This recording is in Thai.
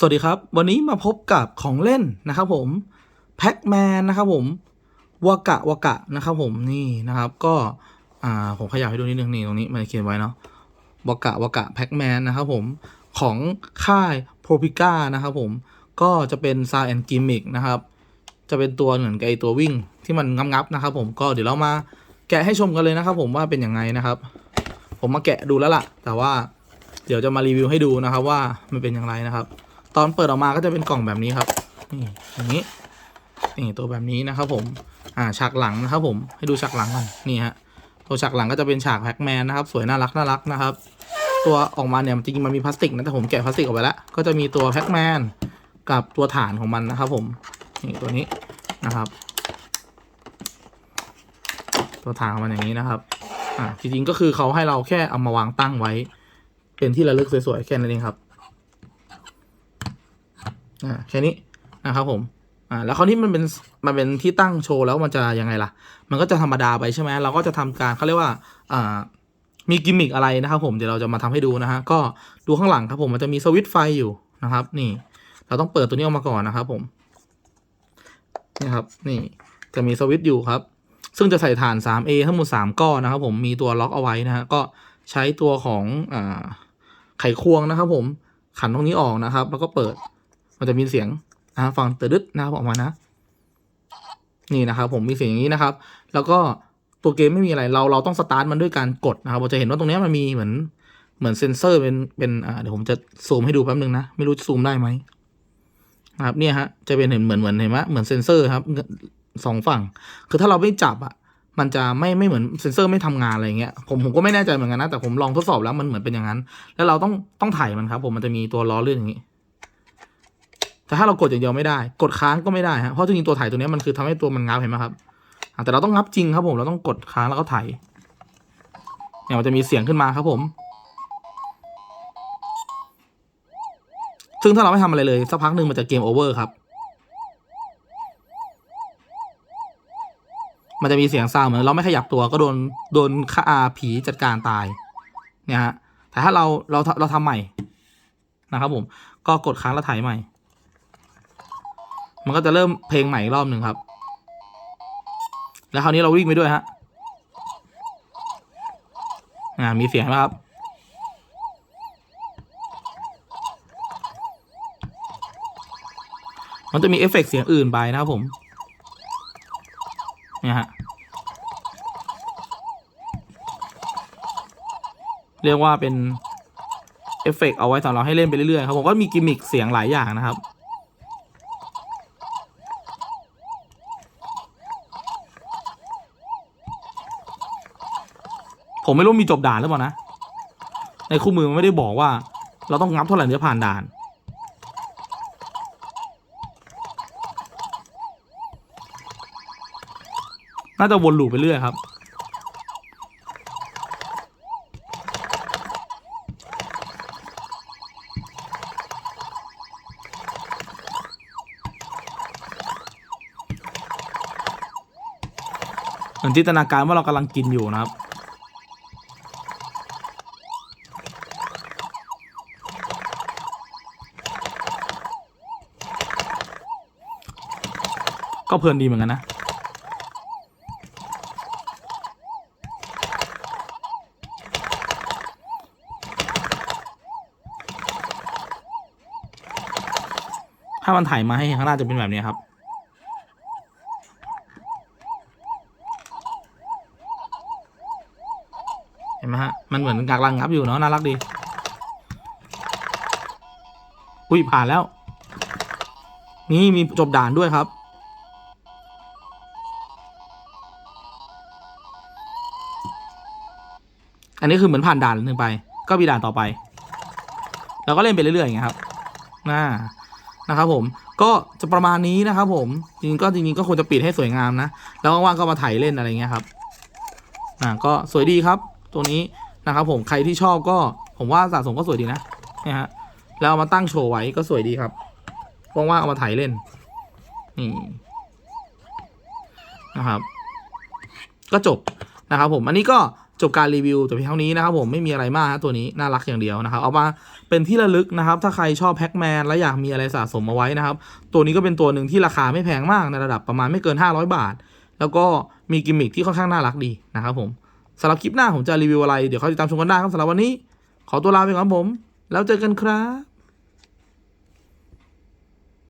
สวัสดีครับ วันนี้มาพบกับของเล่นนะครับผมแพ็กแมนนะครับผมวากะวากะนะครับผมนี่นะครับก็อ่าผมขยับให้ดูนิดนึงนี่ตรงนี้มันเขียนไว้เนาะวากะวากะแพ็กแมนนะครับผมของค่ายโปรพิก้านะครับผมก็จะเป็นซาแอนกิมิกนะครับจะเป็นตัวเหมือนกับไอตัววิ่งที่มันงับๆนะครับ ผมก็เดี๋ยวเรามาแกะให้ชมกันเลยนะครับ ผมว่าเป็นยังไงนะครับ ผมมาแกะดูแล้วล่ะ แต่ว่าเดี๋ยวจะมารีวิวให้ดูนะครับ ว่ามันเป็นอย่างไรนะครับ ตอนเปิดออกมาก็จะเป็นกล่องแบบนี้ครับนี่อย่างนี้นี่ตัวแบบนี้นะครับผมอ่าฉากหลังนะครับผมให้ดูฉากหลังก่อนนี่ฮะตัวฉากหลังก็จะเป็นฉากแพ็กแมนนะครับสวยน่ารักน่ารักนะครับ ตัวออกมาเนี่ยจริงๆมันมีพลาสติกนะแต่ผมแกะพลาสติกออกไปแล้วก็จะมีตัวแพ็กแมนกับตัวฐานของมันนะครับผมนี่ตัวนี้นะครับ ตัวฐานของมันอย่างนี้นะครับอ่าจริงๆก็คือเขาให้เราแค่เอามาวางตั้งไว้ เป็นที่ระลึกสวยๆแค่นั้นเองครับ อ่าแค่นี้นะครับผมอ่าแล้วคราวนี้มันเป็นมันเป็นที่ตั้งโชว์แล้วมันจะยังไงล่ะ มันก็จะธรรมดาไปใช่ไหมเราก็จะทำการเขาเรียกว่าอ่ามีกิมมิกอะไรนะครับผมเดี๋ยวเราจะมาทำให้ดูนะฮะก็ดูข้างหลังครับผมมันจะมีสวิตช์ไฟอยู่นะครับ นี่ เราต้องเปิดตัวนี้ออกมาก่อนนะครับผมนี่ครับนี่จะมีสวิตช์อยู่ครับ ซึ่งจะใส่ฐาน 3A ทั้งหมด3ก้อนนะครับ ผมมีตัวล็อกเอาไว้นะฮะก็ใช้ตัวของอไขควงนะครับ ผมขันตรงนี้ออกนะครับ แล้วก็เปิด มันจะมีเสียงนะฟังเตืดึดนะครับออกมานะ นี่นะครับ ผมมีเสียงอย่างนี้นะครับ แล้วก็ตัวเกมไม่มีอะไรเราเราต้องสตาร์ทมันด้วยการกดนะครับเราจะเห็นว่าตรงนี้มันมีเหมือนเหมือนเซนเซอร์เป็นเป็นอ่าเดี๋ยวผมจะซูมให้ดูแป๊บนึงนะไม่รู้ซูมได้ไหมนะครับเนี่ยฮะจะเป็นเห็นเหมือนเหมือนเห็นไหมเหมือนเซนเซอร์ครับสองฝั่ง คือถ้าเราไม่จับอะมันจะไม่ไม่เหมือนเซนเซอร์ไม่ทำงานอะไรเงี้ยผมผมก็ไม่แน่ใจเหมือนกันนะแต่ผมลองทดสอบแล้วมันเหมือนเป็นอย่างนั้น แล้วเราต้องต้องถ่ายมันครับ ผมมันจะมีตัวล้อเลื่อนอย่างนี้ แต่ถ้าเรากดอย่างเดียวไม่ได้ กดค้างก็ไม่ได้ฮะเพราะจริงๆตัวถ่ายตัวนี้มันคือทำให้ตัวมันงับเห็นไหมครับแต่เราต้องงับจริงครับผมเราต้องกดค้างแล้วก็ถ่ายเนี่ยมันจะมีเสียงขึ้นมาครับผม ซึ่งถ้าเราไม่ทำอะไรเลยสักพักหนึ่งมันจะเกมโอเวอร์ครับ มันจะมีเสียงซาวเหมือนเราไม่ขยับตัวก็โดนโดนฆ่าผีจัดการตาย เนี่ยฮะ แต่ถ้าเราเราเราทำใหม่นะครับผม ก็กดค้างแล้วถ่ายใหม่ มันก็จะเริ่มเพลงใหม่อีกรอบหนึ่งครับ แล้วคราวนี้เราวิ่งไปด้วยฮะอ่ามีเสียงไหมครับมันจะมีเอฟเฟกต์เสียงอื่นไปนะครับผมเนี่ยฮะเรียกว่าเป็นเอฟเฟกต์เอาไว้สำหรับให้เล่นไปเรื่อยๆครับผมก็มีกิมมิคเสียงหลายอย่างนะครับ ผมไม่รู้มีจบด่านหรือเปล่านะ ในคู่มือมันไม่ได้บอกว่า เราต้องงับเท่าไหร่ถึงจะผ่านด่าน น่าจะวนลูปไปเรื่อยครับเหมือนจินตนาการว่าเรากำลังกินอยู่นะครับ ก็เพลินดีเหมือนกันนะถ้ามันถ่ายมาให้ข้างหน้าจะเป็นแบบนี้ครับเห็นไหมฮะ มันเหมือนกากลังงับอยู่เนาะน่ารักดี อุ้ยผ่านแล้ว นี่มีจบด่านด้วยครับ นนี้คือเหมือนผ่านด่านหนึ่งไป ก็มีด่านต่อไป แล้วก็เล่นไปเรื่อยๆอย่างเงี้ยครับน่านะครับผมก็จะประมาณนี้นะครับผมจริงๆก็จริงๆก็ควรจะปิดให้สวยงามนะ แล้วว่างๆก็มาถ่ายเล่นอะไรเงี้ยครับอ่าก็สวยดีครับตัวนี้นะครับผมใครที่ชอบก็ผมว่าสะสมก็สวยดีนะเนี่ยฮะแล้วเอามาตั้งโชว์ไว้ก็สวยดีครับว่างๆเอามาถ่ายเล่นนี่นะครับ ก็จบนะครับผมอันนี้ก็ จบการรีวิวแต่เพียงเท่านี้นะครับผมไม่มีอะไรมากฮะตัวนี้น่ารักอย่างเดียวนะครับเอามาเป็นที่ระลึกนะครับ ถ้าใครชอบแพ็กแมนและอยากมีอะไรสะสมเอาไว้นะครับ ตัวนี้ก็เป็นตัวหนึ่งที่ราคาไม่แพงมากในระดับประมาณไม่เกิน 500 บาท แล้วก็มีกิมมิคที่ค่อนข้างน่ารักดีนะครับผมสำหรับคลิปหน้าผมจะรีวิวอะไรเดี๋ยวเขาติดตามชมกันได้ครับสำหรับวันนี้ ขอตัวลาไปก่อนผม แล้วเจอกันครับ